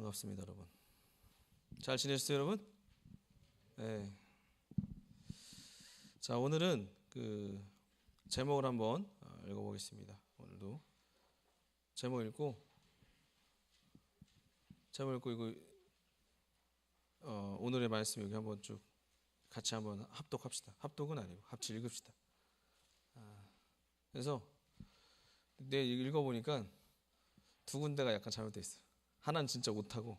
반갑습니다, 여러분. 잘 지내셨어요, 여러분? 네. 자, 오늘은 그 제목을 한번 어, 읽어보겠습니다. 오늘도 제목 읽고 제목 읽고 이거 어, 오늘의 말씀 여기 한번 쭉 같이 한번 합독합시다. 합독은 아니고 같이 읽읍시다. 아, 그래서 내 읽어보니까 두 군데가 약간 잘못돼 있어요. 하나는 진짜 못하고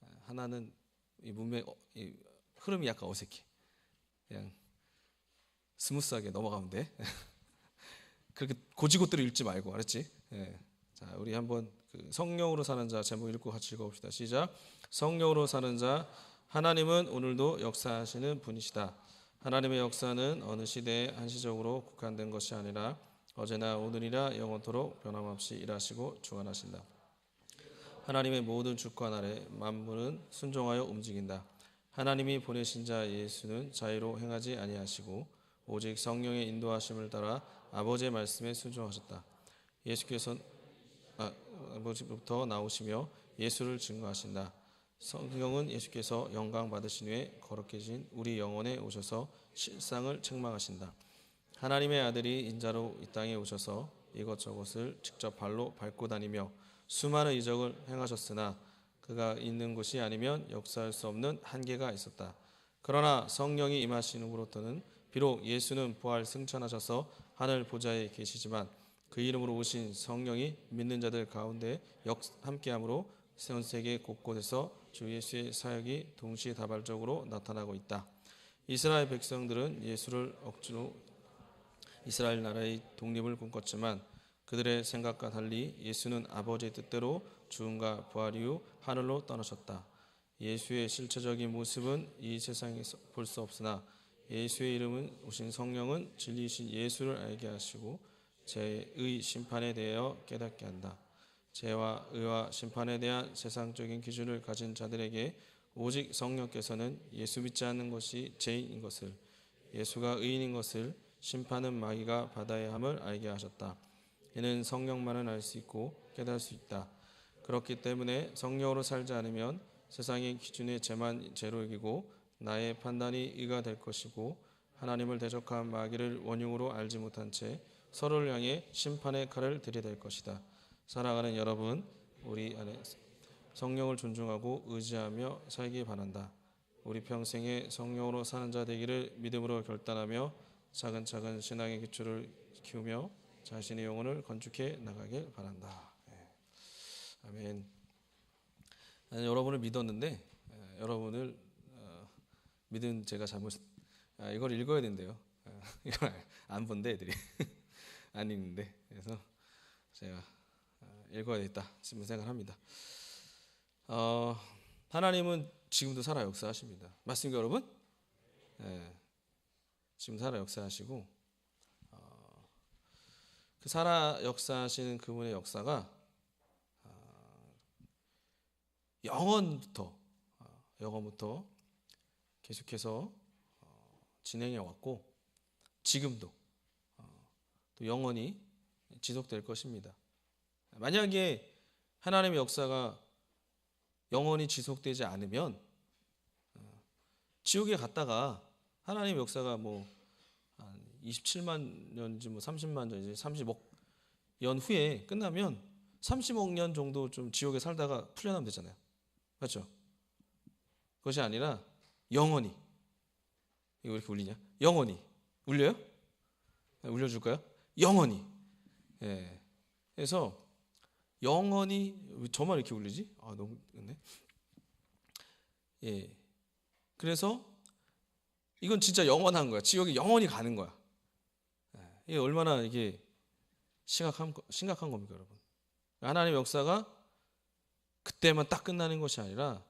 아, 하나는 이 문맥 어, 이 흐름이 약간 어색해. 그냥 스무스하게 넘어가면 돼. 그렇게 고지고대로 읽지 말고 알았지? 예. 자, 우리 한번 그 성령으로 사는 자 제목 읽고 같이 읽어봅시다. 시작. 성령으로 사는 자 하나님은 오늘도 역사하시는 분이시다. 하나님의 역사는 어느 시대에 한시적으로 국한된 것이 아니라 어제나 오늘이라 영원토록 변함없이 일하시고 주관하신다. 하나님의 모든 주권 아래 만물은 순종하여 움직인다. 하나님이 보내신 자 예수는 자유로 행하지 아니하시고 오직 성령의 인도하심을 따라 아버지의 말씀에 순종하셨다. 예수께서 아, 아버지부터 나오시며 예수를 증거하신다. 성경은 예수께서 영광 받으신 후에 거룩해진 우리 영혼에 오셔서 실상을 책망하신다. 하나님의 아들이 인자로 이 땅에 오셔서 이것저것을 직접 발로 밟고 다니며 수많은 이적을 행하셨으나 그가 있는 곳이 아니면 역사할 수 없는 한계가 있었다. 그러나 성령이 임하신 후로부터는 비록 예수는 부활 승천하셔서 하늘 보좌에 계시지만 그 이름으로 오신 성령이 믿는 자들 가운데 역 함께함으로 전 세계 곳곳에서 주 예수의 사역이 동시다발적으로 나타나고 있다. 이스라엘 백성들은 예수를 억지로 이스라엘 나라의 독립을 꿈꿨지만 그들의 생각과 달리 예수는 아버지의 뜻대로 죽음과 부활 이후 하늘로 떠나셨다. 예수의 실체적인 모습은 이 세상에서 볼 수 없으나 예수의 이름은 오신 성령은 진리이신 예수를 알게 하시고 죄의 심판에 대하여 깨닫게 한다. 죄와 의와 심판에 대한 세상적인 기준을 가진 자들에게 오직 성령께서는 예수 믿지 않는 것이 죄인인 것을 예수가 의인인 것을 심판은 마귀가 받아야 함을 알게 하셨다. 이는 성령만은 알 수 있고 깨달을 수 있다. 그렇기 때문에 성령으로 살지 않으면 세상의 기준에 죄만 죄로 이기고 나의 판단이 의가 될 것이고 하나님을 대적한 마귀를 원흉으로 알지 못한 채 서로를 향해 심판의 칼을 들이댈 것이다. 사랑하는 여러분, 우리 안에 성령을 존중하고 의지하며 살기 바란다. 우리 평생에 성령으로 사는 자 되기를 믿음으로 결단하며 차근차근 신앙의 기초를 키우며 자신의 영혼을 건축해 나가길 바란다. 네. 아멘. 나는 여러분을 믿었는데 에, 여러분을 어, 믿은 제가 잘못 아, 이걸 읽어야 된대요. 아, 이걸 안 본대 애들이 안 읽는데 그래서 제가 아, 읽어야겠다 싶은 생각합니다. 어, 하나님은 지금도 살아 역사하십니다. 맞습니까, 여러분? 네. 지금 살아 역사하시고 어, 그 살아 역사하시는 그분의 역사가 어, 영원부터 어, 영원부터 계속해서 어, 진행해 왔고 지금도 어, 또 영원히 지속될 것입니다. 만약에 하나님의 역사가 영원히 지속되지 않으면 어, 지옥에 갔다가 하나님의 역사가 뭐 27만 년인지 뭐 30만 년 이제 30억 년 후에 끝나면 30억 년 정도 좀 지옥에 살다가 풀려나면 되잖아요. 맞죠? 그것이 아니라 영원히 이거 왜 이렇게 울리냐? 영원히 울려요? 울려줄까요? 영원히. 예. 그래서 영원히 저만 이렇게 울리지? 아 너무 네. 예. 그래서 이건 진짜 영원한 거야. 지옥에 영원히 가는 거야. 예. 이게 얼마나 이게 심각한 심각한 겁니까, 여러분? 하나님의 역사가 그때만 딱 끝나는 것이 아니라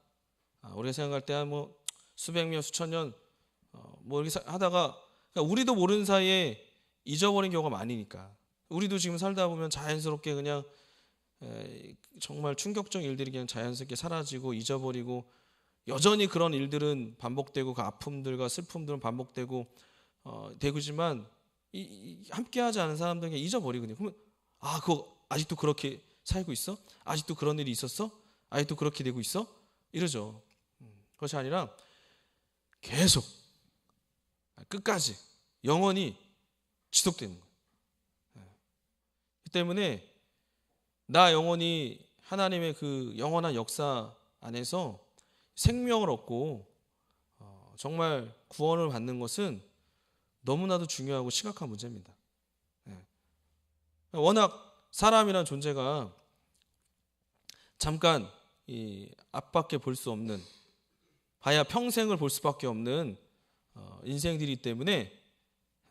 아, 우리가 생각할 때뭐 수백 년, 수천 년, 어, 뭐 이렇게 하다가 그러니까 우리도 모르는 사이에 잊어버린 경우가 많으니까 우리도 지금 살다 보면 자연스럽게 그냥 에, 정말 충격적 일들이 그냥 자연스럽게 사라지고 잊어버리고 여전히 그런 일들은 반복되고 그 아픔들과 슬픔들은 반복되고 어, 되고지만 이, 이, 함께하지 않은 사람들은 잊어버리거든요. 그러면 아 그거 아직도 그렇게 살고 있어? 아직도 그런 일이 있었어? 아직도 그렇게 되고 있어? 이러죠. 음, 그것이 아니라 계속 끝까지 영원히 지속되는 거예요. 예. 그 때문에 나 영원히 하나님의 그 영원한 역사 안에서 생명을 얻고 어, 정말 구원을 받는 것은 너무나도 중요하고 심각한 문제입니다. 예. 워낙 사람이란 존재가 잠깐 이 앞밖에 볼 수 없는 봐야 평생을 볼 수밖에 없는 어, 인생들이 때문에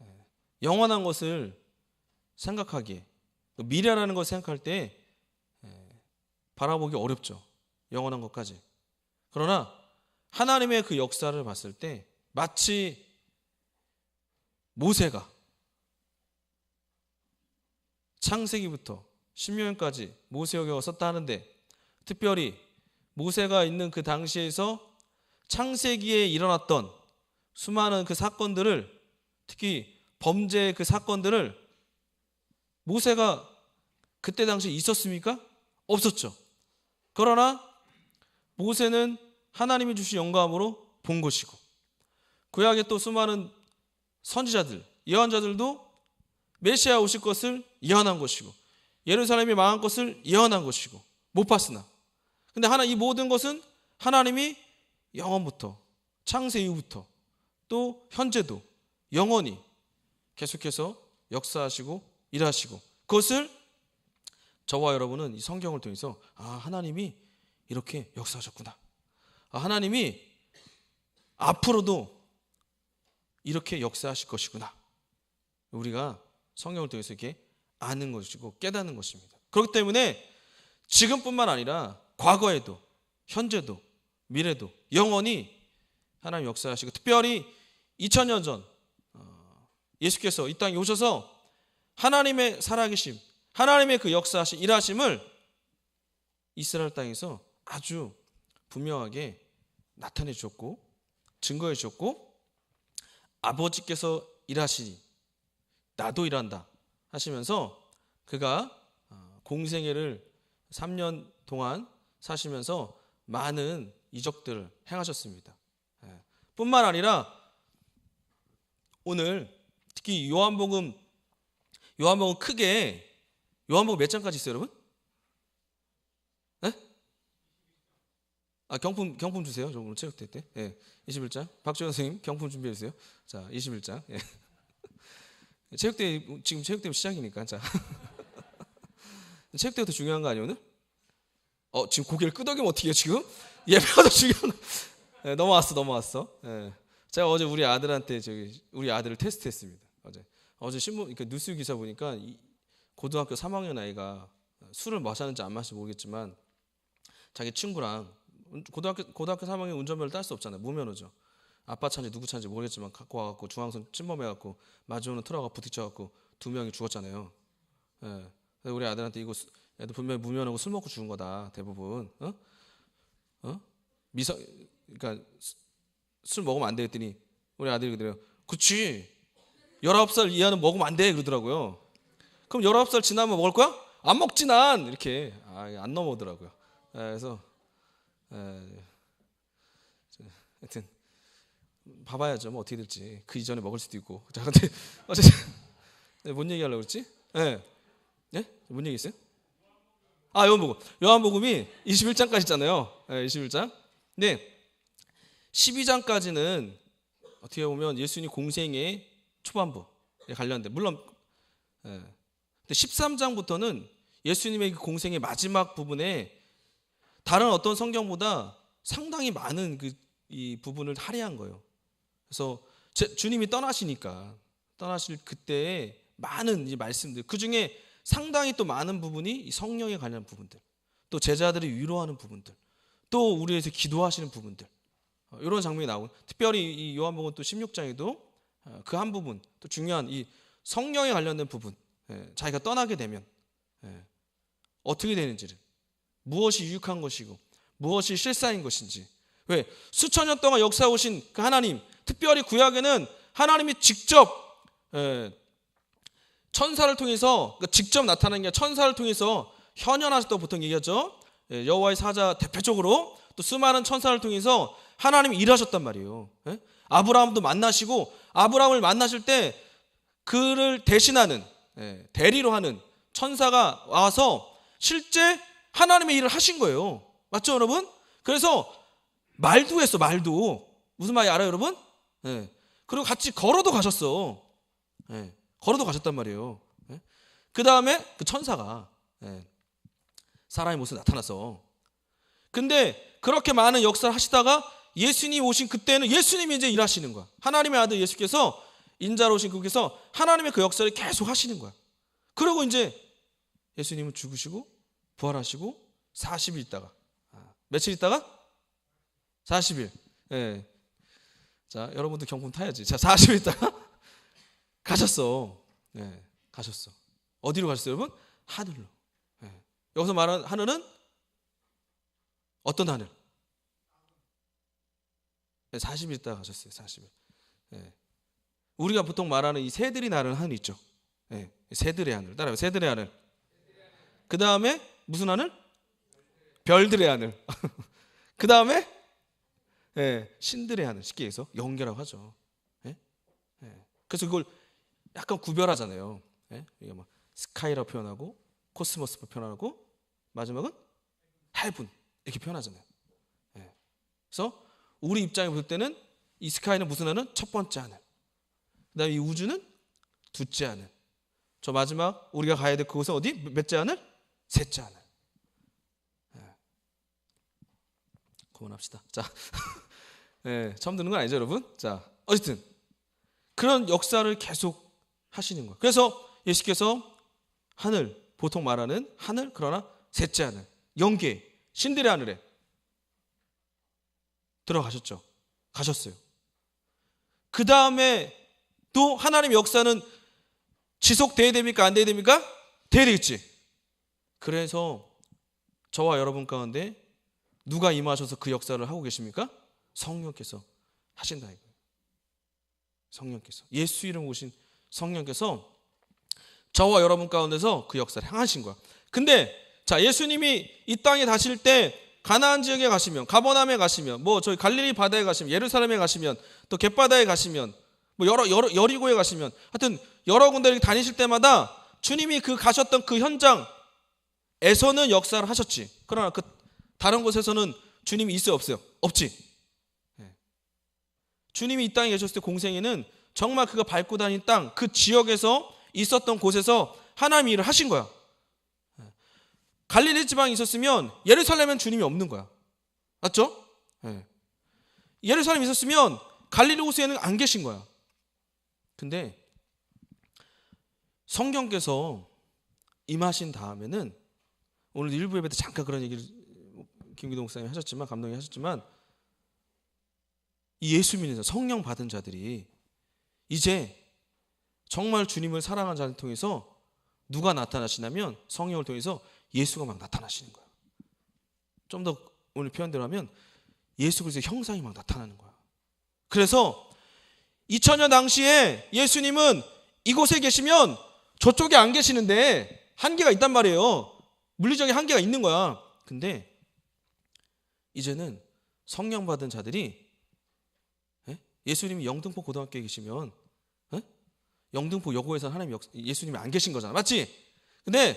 예, 영원한 것을 생각하기에 미래라는 것을 생각할 때 예, 바라보기 어렵죠. 영원한 것까지. 그러나 하나님의 그 역사를 봤을 때 마치 모세가 창세기부터 신명까지 모세여경을 썼다 하는데 특별히 모세가 있는 그 당시에서 창세기에 일어났던 수많은 그 사건들을 특히 범죄의 그 사건들을 모세가 그때 당시에 있었습니까? 없었죠. 그러나 모세는 하나님이 주신 영감으로 본 것이고 구약의 또 수많은 선지자들, 예언자들도 메시아 오실 것을 예언한 것이고 예루살렘이 망한 것을 예언한 것이고 못 봤으나 근데 하나 이 모든 것은 하나님이 영원부터 창세 이후부터 또 현재도 영원히 계속해서 역사하시고 일하시고 그것을 저와 여러분은 이 성경을 통해서 아 하나님이 이렇게 역사하셨구나. 아, 하나님이 앞으로도 이렇게 역사하실 것이구나. 우리가 성경을 통해서 이렇게 아는 것이고 깨닫는 것입니다. 그렇기 때문에 지금뿐만 아니라 과거에도 현재도 미래도 영원히 하나님 역사하시고 특별히 2000년 전 어, 예수께서 이 땅에 오셔서 하나님의 살아계심, 하나님의 그 역사하신 일하심을 이스라엘 땅에서 아주 분명하게 나타내 주셨고 증거해 주셨고 아버지께서 일하시니 나도 일한다 하시면서 그가 어, 공생애를 3년 동안 사시면서 많은 이적들을 행하셨습니다. 예. 뿐만 아니라 오늘 특히 요한복음 요한복음 크게 요한복음 몇 장까지 있어요, 여러분? 네? 아, 경품 경품 주세요. 저 오늘 체육대 때. 예. 21장. 박주현 선생님 경품 준비해 주세요. 자, 21장. 예. 체육대 지금 체육대 시작이니까. 자. 체육대부터 중요한 거 아니에요, 오늘? 어, 지금 고개를 끄덕이면 어떻게 해요, 지금? 예배가 더 중요한 거. 네, 넘어왔어, 넘어왔어. 네. 제가 어제 우리 아들한테 저기 우리 아들을 테스트했습니다. 어제 어제 신문 그러니까 뉴스 기사 보니까 고등학교 3학년 아이가 술을 마셨는지 안 마실지 모르겠지만 자기 친구랑 고등학교 고등학교 3학년 운전면허를 딸 수 없잖아요. 무면허죠. 아빠 차인지 누구 차인지 모르겠지만 갖고 와갖고 중앙선 침범해갖고 마주오는 트럭과 부딪혀갖고 두 명이 죽었잖아요. 예. 우리 아들한테 이거 애들 분명히 무면허고 술 먹고 죽은 거다 대부분. 어? 어? 미성 그러니까 술 먹으면 안돼 했더니 우리 아들이 그래요. 그치. 19살 이하는 먹으면 안 돼 그러더라고요. 그럼 19살 지나면 먹을 거야? 안 먹지 난 이렇게 아, 안 넘어오더라고요. 예, 그래서 에, 하여튼 봐봐야죠. 뭐 어떻게 될지 그 이전에 먹을 수도 있고. 자 근데 어쨌든 네, 뭔 얘기하려고 그랬지? 예, 예? 뭔 얘기 있어요? 아 요한복음 요한복음이 21장까지 있잖아요. 예, 21장. 네. 12장까지는 어떻게 보면 예수님 공생의 초반부에 관련된 물론 예. 근데 13장부터는 예수님의 그 공생의 마지막 부분에 다른 어떤 성경보다 상당히 많은 그 이 부분을 할애한 거예요. 그래서 제, 주님이 떠나시니까 떠나실 그때의 많은 이 말씀들 그 중에 상당히 또 많은 부분이 성령에 관련 부분들, 또 제자들이 위로하는 부분들, 또 우리에서 기도하시는 부분들 이런 어, 장면이 나오고 특별히 이 요한복음 또 16장에도 어, 그한 부분 또 중요한 이 성령에 관련된 부분 예, 자기가 떠나게 되면 예, 어떻게 되는지를 무엇이 유익한 것이고 무엇이 실사인 것인지 왜 수천 년 동안 역사 오신 그 하나님 특별히 구약에는 하나님이 직접 예, 천사를 통해서 그러니까 직접 나타나는 게 천사를 통해서 현현하셨다고 보통 얘기하죠. 예, 여호와의 사자 대표적으로 또 수많은 천사를 통해서 하나님이 일하셨단 말이에요. 예? 아브라함도 만나시고 아브라함을 만나실 때 그를 대신하는 예, 대리로 하는 천사가 와서 실제 하나님의 일을 하신 거예요. 맞죠, 여러분? 그래서 말도 했어, 말도. 무슨 말이 알아요, 여러분? 예. 그리고 같이 걸어도 가셨어. 예. 걸어도 가셨단 말이에요. 예. 그 다음에 그 천사가 예. 사람의 모습 나타나서. 근데 그렇게 많은 역사를 하시다가 예수님 오신 그때는 예수님이 이제 일하시는 거야. 하나님의 아들 예수께서 인자로 오신 그께서 하나님의 그 역사를 계속 하시는 거야. 그리고 이제 예수님은 죽으시고 부활하시고 40일 있다가 아, 며칠 있다가 40일. 예. 자, 여러분도 경품 타야지. 자, 40일 있다가 가셨어. 예. 가셨어. 어디로 가셨어요, 여러분? 하늘로. 예. 여기서 말하는 하늘은 어떤 하늘? 네, 40일 있다 가셨어요. 40일. 예. 우리가 보통 말하는 이 새들이 나는 하늘 있죠. 예. 새들의 하늘. 따라요. 새들의 하늘. 그 다음에 무슨 하늘? 별들의 하늘. 그 다음에 예, 신들의 하늘. 쉽게 해서 연계라고 하죠. 예? 예. 그래서 그걸 약간 구별하잖아요. 예? 이게 뭐 스카이라고 표현하고 코스모스로 표현하고 마지막은 헤븐 이렇게 표현하잖아요. 예. 그래서 우리 입장에 볼 때는 이 스카이는 무슨 하늘? 첫 번째 하늘. 그다음에 이 우주는 둘째 하늘. 저 마지막 우리가 가야 될 그곳은 어디? 몇째 하늘? 셋째 하늘. 예. 그만합시다. 자, 예, 처음 듣는 건 아니죠, 여러분? 자, 어쨌든 그런 역사를 계속 하시는 거예요. 그래서 예수께서 하늘, 보통 말하는 하늘, 그러나 셋째 하늘, 영계, 신들의 하늘에 들어가셨죠. 가셨어요. 그 다음에 또 하나님의 역사는 지속돼야 됩니까? 안 돼야 됩니까? 돼야 되겠지. 그래서 저와 여러분 가운데 누가 임하셔서 그 역사를 하고 계십니까? 성령께서 하신다 이거예요. 성령께서 예수 이름 오신 성령께서 저와 여러분 가운데서 그 역사를 행하신 거야. 근데 자 예수님이 이 땅에 다실 때 가나안 지역에 가시면 가버남에 가시면 뭐 저희 갈릴리 바다에 가시면 예루살렘에 가시면 또 갯바다에 가시면 뭐 여러, 여러 여리고에 가시면 하여튼 여러 군데 를 다니실 때마다 주님이 그 가셨던 그 현장 에서는 역사를 하셨지. 그러나 그 다른 곳에서는 주님이 있어요 없어요? 없지. 예. 주님이 이 땅에 계셨을 때 공생에는 정말 그가 밟고 다닌 땅 그 지역에서 있었던 곳에서 하나님이 일을 하신 거야. 예. 갈릴리 지방에 있었으면 예루살렘엔 주님이 없는 거야. 맞죠? 예. 예루살렘에 있었으면 갈릴리 호수에는 안 계신 거야. 근데 성경께서 임하신 다음에는 오늘 일부 예배 때 잠깐 그런 얘기를 김기동 목사님이 하셨지만 감독이 하셨지만 이 예수 믿는 자, 성령 받은 자들이 이제 정말 주님을 사랑하는 자를 통해서 누가 나타나시냐면 성령을 통해서 예수가 막 나타나시는 거야. 좀더 오늘 표현대로 하면 예수 그리스도의 형상이 막 나타나는 거야. 그래서 2000년 당시에 예수님은 이곳에 계시면 저쪽에 안 계시는데 한계가 있단 말이에요. 물리적인 한계가 있는 거야. 근데 이제는 성령 받은 자들이 예? 예수님이 영등포 고등학교에 계시면 예? 영등포 여고에서 하나님 역, 예수님이 안 계신 거잖아. 맞지? 근데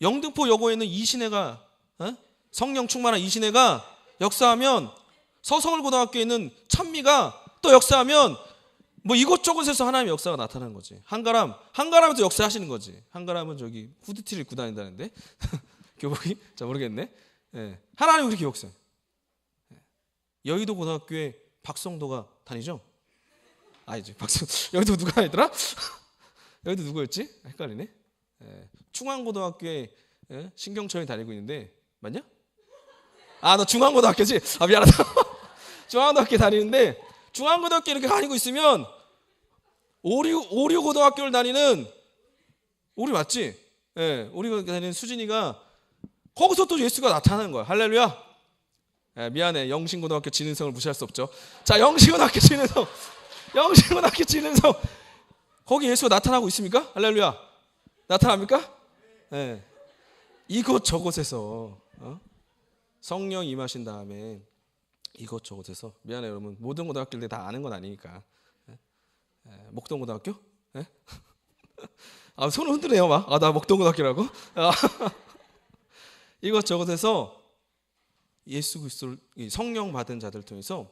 영등포 여고에는 이신혜가 예? 성령 충만한 이신혜가 역사하면 서서울 고등학교에는 찬미가 또 역사하면 뭐 이곳저곳에서 하나님의 역사가 나타나는 거지. 한가람, 한가람에서 역사하시는 거지. 한가람은 저기 후드티를 입고 다닌다는데 교복이 자 모르겠네. 예. 하나님 그렇게 역사. 예. 여의도 고등학교에 박성도가 다니죠? 아니지 박성 여의도 누가 다니더라? 여의도 누구였지? 헷갈리네. 예. 충안고등학교에 예? 신경철이 다니고 있는데 맞냐? 아 너 중앙고등학교지? 아 미안하다. 중앙고등학교 다니는데 중앙고등학교 이렇게 다니고 있으면 오류 오류 고등학교를 다니는 우리 맞지? 예, 네, 우리가 다니는 수진이가 거기서 또 예수가 나타나는 거야. 할렐루야. 예, 미안해. 영신고등학교 진은성을 무시할 수 없죠. 자, 영신고등학교 진은성. 영신고등학교 진은성. 거기 예수가 나타나고 있습니까? 할렐루야. 나타납니까? 예. 네. 이곳 저곳에서 어? 성령 임하신 다음에 이것저것해서 미안해 여러분 모든 고등학교들 다 아는 건 아니니까 예? 예, 목동 고등학교? 예? 아 손을 흔드네요 막아나 목동 고등학교라고 아, 이것저것해서 예수 그리스도를 이 성령 받은 자들 통해서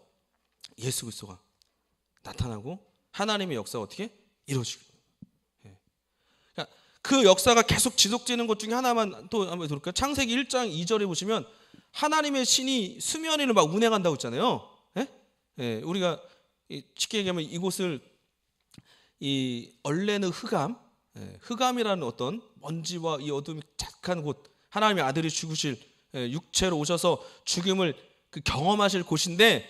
예수 그리스도가 나타나고 하나님의 역사가 어떻게 이루어지고 예. 그러니까 그 역사가 계속 지속되는 것 중에 하나만 또 한번 들을까요? 창세기 1장 2절에 보시면 하나님의 신이 수면 위를 막 운행한다고 했잖아요. 예? 예, 우리가 이- 쉽게 얘기하면 이곳을 이 얼레는 흑암, 예, 흑암이라는 어떤 먼지와 이 어둠이 착한 곳, 하나님의 아들이 죽으실 예, 육체로 오셔서 죽음을 그 경험하실 곳인데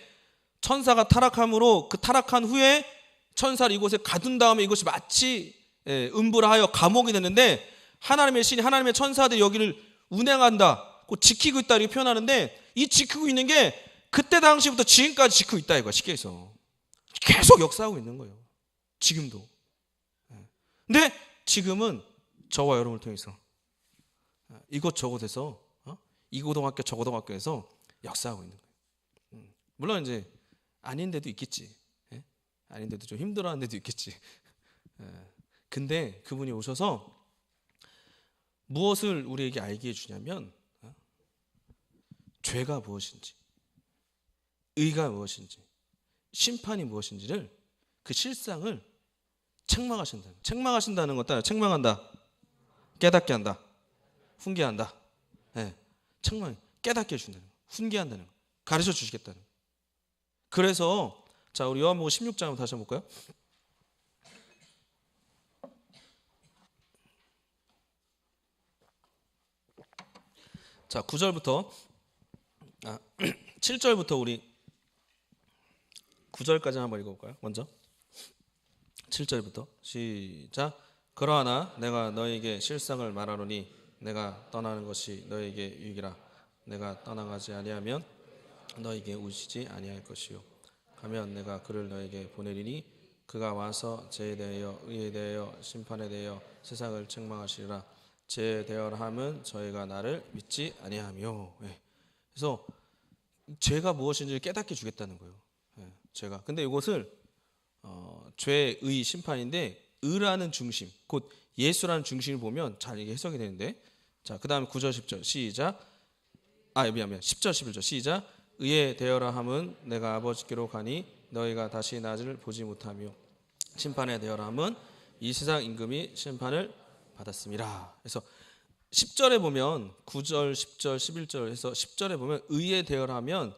천사가 타락함으로 그 타락한 후에 천사를 이곳에 가둔 다음에 이것이 마치 예, 음부라 하여 감옥이 됐는데 하나님의 신이 하나님의 천사들이 여기를 운행한다, 그 지키고 있다 이렇게 표현하는데 이 지키고 있는 게 그때 당시부터 지금까지 지키고 있다 이거 쉽게 해서 계속 역사하고 있는 거예요. 지금도. 예. 근데 지금은 저와 여러분을 통해서 아, 이곳 저곳에서 어? 이 고등학교 저 고등학교에서 역사하고 있는 거예요. 음. 물론 이제 아닌 데도 있겠지. 예? 아닌 데도 좀 힘들어하는 데도 있겠지. 예. 근데 그분이 오셔서 무엇을 우리에게 알게 해주냐면 어? 죄가 무엇인지, 의가 무엇인지, 심판이 무엇인지를 그 실상을 책망하신다. 책망하신다는 것도 책망한다. 깨닫게 한다. 훈계한다. 예. 책망 깨닫게 해준다는 거. 훈계한다는 거. 가르쳐 주시겠다는 거. 그래서 자 우리 요한복음 16장 한번 다시 한번 볼까요? 자 9절부터 아 7절부터 우리 9절까지 한번 읽어볼까요? 먼저. 7절부터. 시작. 그러하나 내가 너에게 실상을 말하노니 내가 떠나는 것이 너에게 유익이라. 내가 떠나가지 아니하면 너에게 오시지 아니할 것이요. 가면 내가 그를 너에게 보내리니 그가 와서 죄에 대하여 의에 대하여 심판에 대하여 세상을 책망하시리라. 죄에 대하여 함은 저희가 나를 믿지 아니하며. 예. 그래서 죄가 무엇인지 깨닫게 주겠다는 거예요 예, 죄가 근데 이것을 어, 죄의 심판인데 의라는 중심, 곧 예수라는 중심을 보면 잘 이게 해석이 되는데 자, 그 다음에 9절 10절 시작. 아, 미안 미안. 10절 11절 시작. 의에 대여라 함은 내가 아버지께로 가니 너희가 다시 나를 보지 못하며 심판에 대여라 함은 이 세상 임금이 심판을 받았습니다. 그래서 10절에 보면 9절, 10절, 11절 해서 10절에 보면 의에 대여라 하면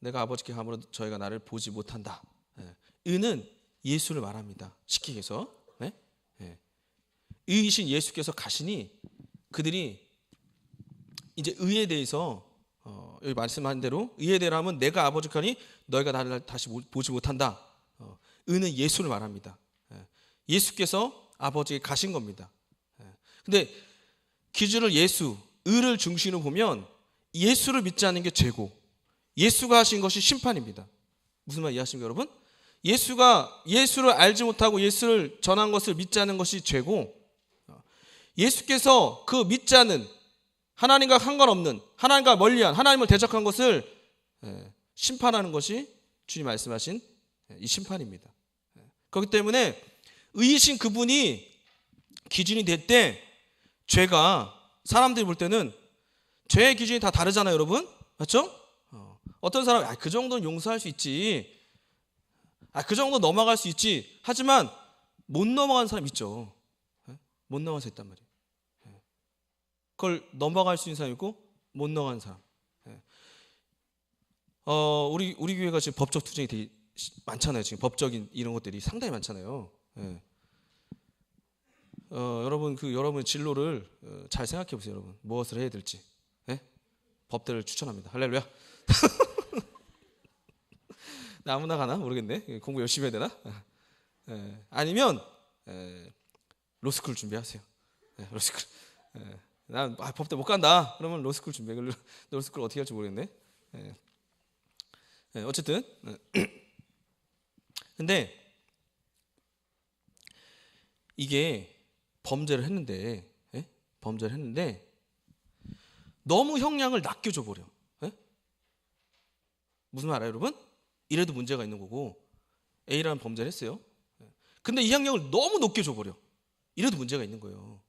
내가 아버지께 가므로 저희가 나를 보지 못한다. 예. 의는 예수를 말합니다. 쉽게 해서 네? 예. 의이신 예수께서 가시니 그들이 이제 의에 대해서 어, 여기 말씀한 대로 의에 대로 하면 내가 아버지 가니 너희가 나를 다시 못- 보지 못한다. 어, 의는 예수를 말합니다. 예. 예수께서 아버지에 가신 겁니다. 예. 근데 기준을 예수, 의를 중심으로 보면 예수를 믿지 않는 게 죄고 예수가 하신 것이 심판입니다. 무슨 말 이해하십니까, 여러분? 예수가 예수를 알지 못하고 예수를 전한 것을 믿지 않는 것이 죄고 예수께서 그 믿지 않는 하나님과 상관없는 하나님과 멀리한 하나님을 대적한 것을 예, 심판하는 것이 주님 말씀하신 예, 이 심판입니다. 예. 그렇기 때문에 의이신 그분이 기준이 될 때 죄가 사람들이 볼 때는 죄의 기준이 다 다르잖아요, 여러분. 맞죠? 어, 어떤 사람이 아, 그 정도는 용서할 수 있지. 아, 그 정도 넘어갈 수 있지. 하지만 못 넘어가는 사람 있죠. 예? 못 넘어갈 수 있단 말이에요. 예. 그걸 넘어갈 수 있는 사람 있고 못 넘어가는 사람. 예. 어, 우리 우리 교회가 지금 법적 투쟁이 되게 시- 많잖아요. 지금 법적인 이런 것들이 상당히 많잖아요. 예. 어, 여러분 그 여러분 진로를 어, 잘 생각해 보세요, 여러분. 무엇을 해야 될지. 예? 법대를 추천합니다. 할렐루야. 나 아무나 가나 모르겠네. 공부 열심히 해야 되나? 예. 아니면 예, 로스쿨 준비하세요. 예, 로스쿨. 예. 난 아, 법대 못 간다. 그러면 로스쿨 준비해. 로스쿨 어떻게 할지 모르겠네. 예. 예, 어쨌든 근데 이게 범죄를 했는데 예? 범죄를 했는데 너무 형량을 낮게 줘 버려. 예? 무슨 말 알아요, 여러분? 이래도 문제가 있는 거고 A라는 범죄를 했어요. 근데 이학력을 너무 높게 줘버려. 이래도 문제가 있는 거예요.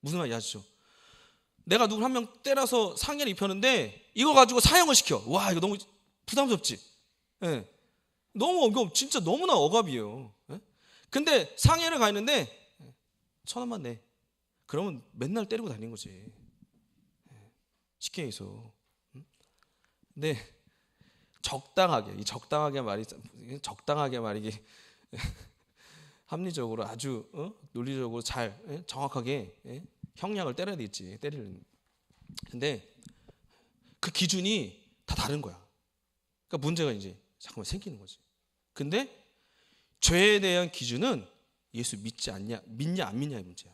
무슨 말인지 아시죠? 내가 누굴 한 명 때려서 상해를 입혔는데 이거 가지고 사형을 시켜. 와 이거 너무 부담스럽지. 예. 너무 이거 진짜 너무나 억압이에요. 예? 근데 상해를 가 있는데 천 원만 내. 그러면 맨날 때리고 다니는 거지. 예. 쉽게 해서. 음? 근데 적당하게 이 적당하게 말이 적당하게 말이기 합리적으로 아주 어? 논리적으로 잘 예? 정확하게 예? 형량을 때려야 되겠지 때리는 근데 그 기준이 다 다른 거야 그러니까 문제가 이제 잠깐만 생기는 거지 근데 죄에 대한 기준은 예수 믿지 않냐 믿냐 안 믿냐의 문제야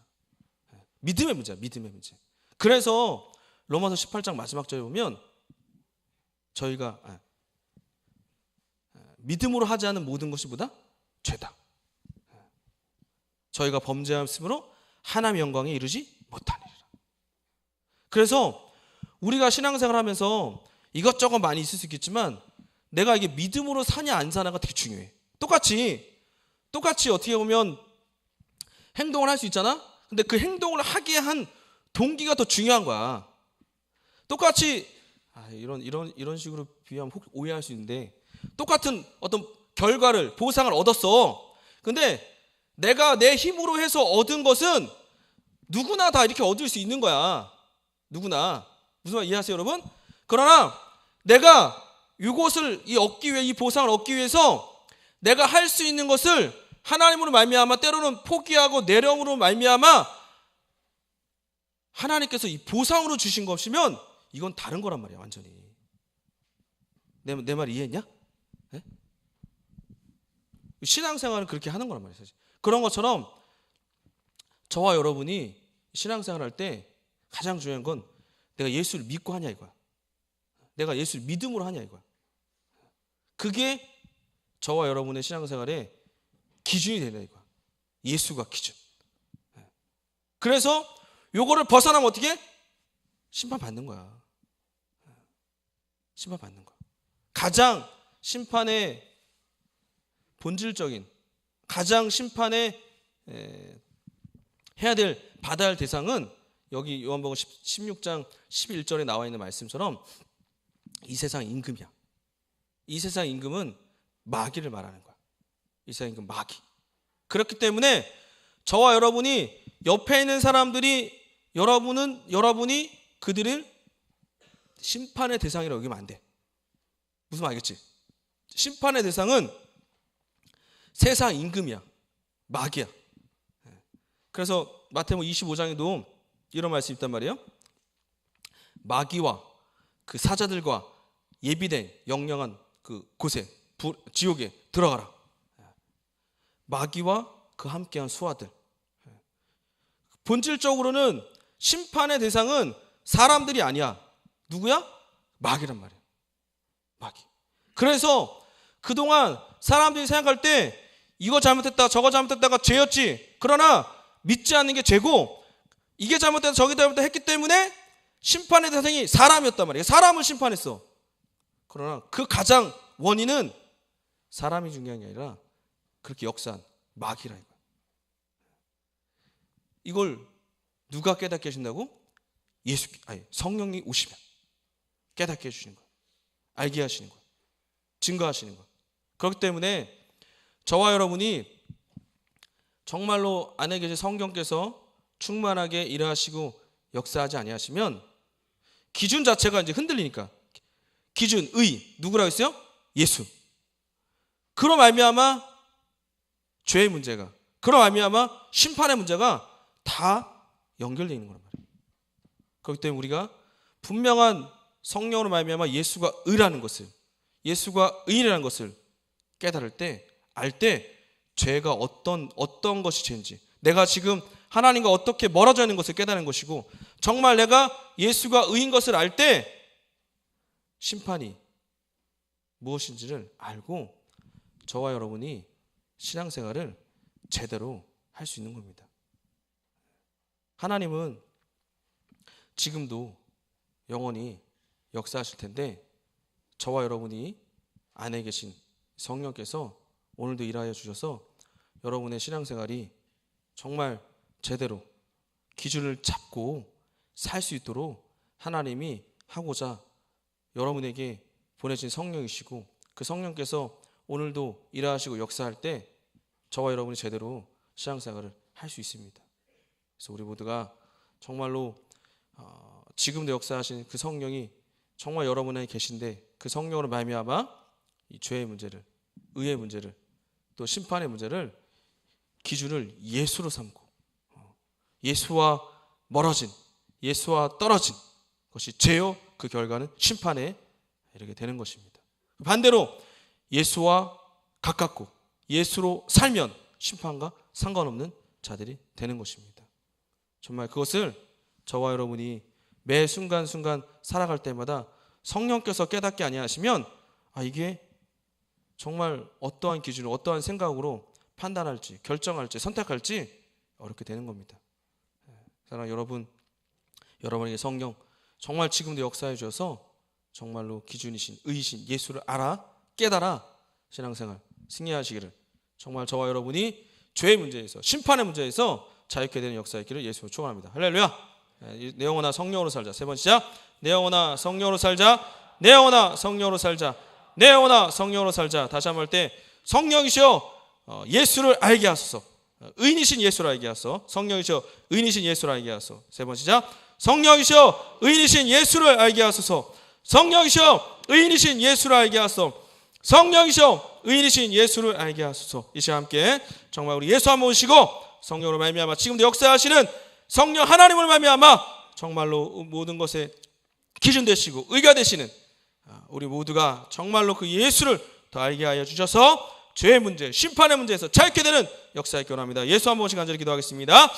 예. 믿음의 문제야 믿음의 문제 그래서 로마서 18장 마지막 절에 보면 저희가 아, 믿음으로 하지 않은 모든 것이 보다 죄다. 저희가 범죄함으로 하나님의 영광에 이르지 못하니라. 그래서 우리가 신앙생활하면서 이것저것 많이 있을 수 있겠지만 내가 이게 믿음으로 사냐 안 사냐가 되게 중요해. 똑같이 똑같이 어떻게 보면 행동을 할 수 있잖아. 근데 그 행동을 하게 한 동기가 더 중요한 거야. 똑같이 아, 이런 이런 이런 식으로 비하면 혹 오해할 수 있는데 똑같은 어떤 결과를 보상을 얻었어. 근데 내가 내 힘으로 해서 얻은 것은 누구나 다 이렇게 얻을 수 있는 거야. 누구나. 무슨 말 이해하세요, 여러분? 그러나 내가 이것을 이 얻기 위해 이 보상을 얻기 위해서 내가 할 수 있는 것을 하나님으로 말미암아 때로는 포기하고 내령으로 말미암아 하나님께서 이 보상으로 주신 것이면 이건 다른 거란 말이야, 완전히. 내 내 말 이해했냐? 네? 신앙생활은 그렇게 하는 거란 말이에요. 그런 것처럼 저와 여러분이 신앙생활 할 때 가장 중요한 건 내가 예수를 믿고 하냐 이거야. 내가 예수를 믿음으로 하냐 이거야. 그게 저와 여러분의 신앙생활의 기준이 되는 이거야. 예수가 기준. 그래서 요거를 벗어나면 어떻게? 심판 받는 거야. 심판 받는 거야. 가장 심판의 본질적인 가장 심판의 해야 될 받아야 할 대상은 여기 요한복음 16장 11절에 나와 있는 말씀처럼 이 세상 임금이야. 이 세상 임금은 마귀를 말하는 거야. 이 세상 임금 마귀. 그렇기 때문에 저와 여러분이 옆에 있는 사람들이 여러분은 여러분이 그들을 심판의 대상이라고 여기면 안 돼. 무슨 말 알겠지? 심판의 대상은 세상 임금이야. 마귀야. 그래서 마태복음 25장에도 이런 말씀이 있단 말이에요. 마귀와 그 사자들과 예비된 영영한 그 곳에 지옥에 들어가라. 마귀와 그 함께한 수하들. 본질적으로는 심판의 대상은 사람들이 아니야. 누구야? 마귀란 말이야. 마귀. 그래서 그동안 사람들이 생각할 때 이거 잘못했다 저거 잘못했다가 죄였지. 그러나 믿지 않는 게 죄고 이게 잘못됐다 저게 잘못했다 했기 때문에 심판의 대상이 사람이었단 말이에요. 사람을 심판했어. 그러나 그 가장 원인은 사람이 중요한 게 아니라 그렇게 역사한 마귀라 이거. 이걸 누가 깨닫게 하신다고? 예수 아니 성령이 오시면 깨닫게 해 주시는 거예요. 알게 하시는 거예요. 증거하시는 거예요. 그렇기 때문에 저와 여러분이 정말로 안에 계신 성경께서 충만하게 일하시고 역사하지 아니하시면 기준 자체가 이제 흔들리니까 기준 의 누구라고 했어요? 예수. 그로 말미암아 죄의 문제가 그로 말미암아 심판의 문제가 다 연결되어 있는 거란 말이에요. 그렇기 때문에 우리가 분명한 성령으로 말미암아 예수가 의라는 것을 예수가 의라는 것을 깨달을 때 알 때 죄가 어떤 어떤 것이 죄인지 내가 지금 하나님과 어떻게 멀어져 있는 것을 깨달은 것이고 정말 내가 예수가 의인 것을 알 때 심판이 무엇인지를 알고 저와 여러분이 신앙생활을 제대로 할 수 있는 겁니다. 하나님은 지금도 영원히 역사하실 텐데 저와 여러분이 안에 계신 성령께서 오늘도 일하여 주셔서 여러분의 신앙생활이 정말 제대로 기준을 잡고 살 수 있도록 하나님이 하고자 여러분에게 보내신 성령이시고 그 성령께서 오늘도 일하시고 역사할 때 저와 여러분이 제대로 신앙생활을 할 수 있습니다. 그래서 우리 모두가 정말로 어, 지금도 역사하신 그 성령이 정말 여러분에 계신데 그 성령으로 말미암아 이 죄의 문제를 의의 문제를 또 심판의 문제를 기준을 예수로 삼고 어, 예수와 멀어진 예수와 떨어진 것이 죄요 그 결과는 심판에 이르게 되는 것입니다. 반대로 예수와 가깝고 예수로 살면 심판과 상관없는 자들이 되는 것입니다. 정말 그것을 저와 여러분이 매 순간순간 살아갈 때마다 성령께서 깨닫게 아니하시면 아 이게 정말 어떠한 기준으로 어떠한 생각으로 판단할지 결정할지 선택할지 어렵게 되는 겁니다. 예, 사랑 여러분 여러분에게 성령 정말 지금도 역사해 주셔서 정말로 기준이신 의이신 예수를 알아 깨달아 신앙생활 승리하시기를 정말 저와 여러분이 죄의 문제에서 심판의 문제에서 자유케 되는 역사의 길을 예수로 축원합니다. 할렐루야. 예, 내 영혼아 성령으로 살자. 세 번 시작. 내 영혼아 성령으로 살자. 내 영혼아 성령으로 살자. 내 영혼아 성령으로 살자. 다시 한번 할 때 성령이시여 어, 예수를 알게 하소서. 어, 의인이신 예수를 알게 하소서. 성령이시여 의인이신 예수를 알게 하소서. 세 번 시작. 성령이시여 의인이신 예수를 알게 하소서. 성령이시여 의인이신 예수를 알게 하소서. 성령이시여 의인이신 예수를 알게 하소서. 이 시간 함께 정말 우리 예수 한번 모시고 성령으로 말미암아 지금도 역사하시는 성령 하나님을 말미암아 정말로 모든 것에 기준 되시고 의가 되시는 아, 우리 모두가 정말로 그 예수를 더 알게 하여 주셔서 죄의 문제, 심판의 문제에서 자유케 되는 역사에 결합니다. 예수 한 번씩 간절히 기도하겠습니다.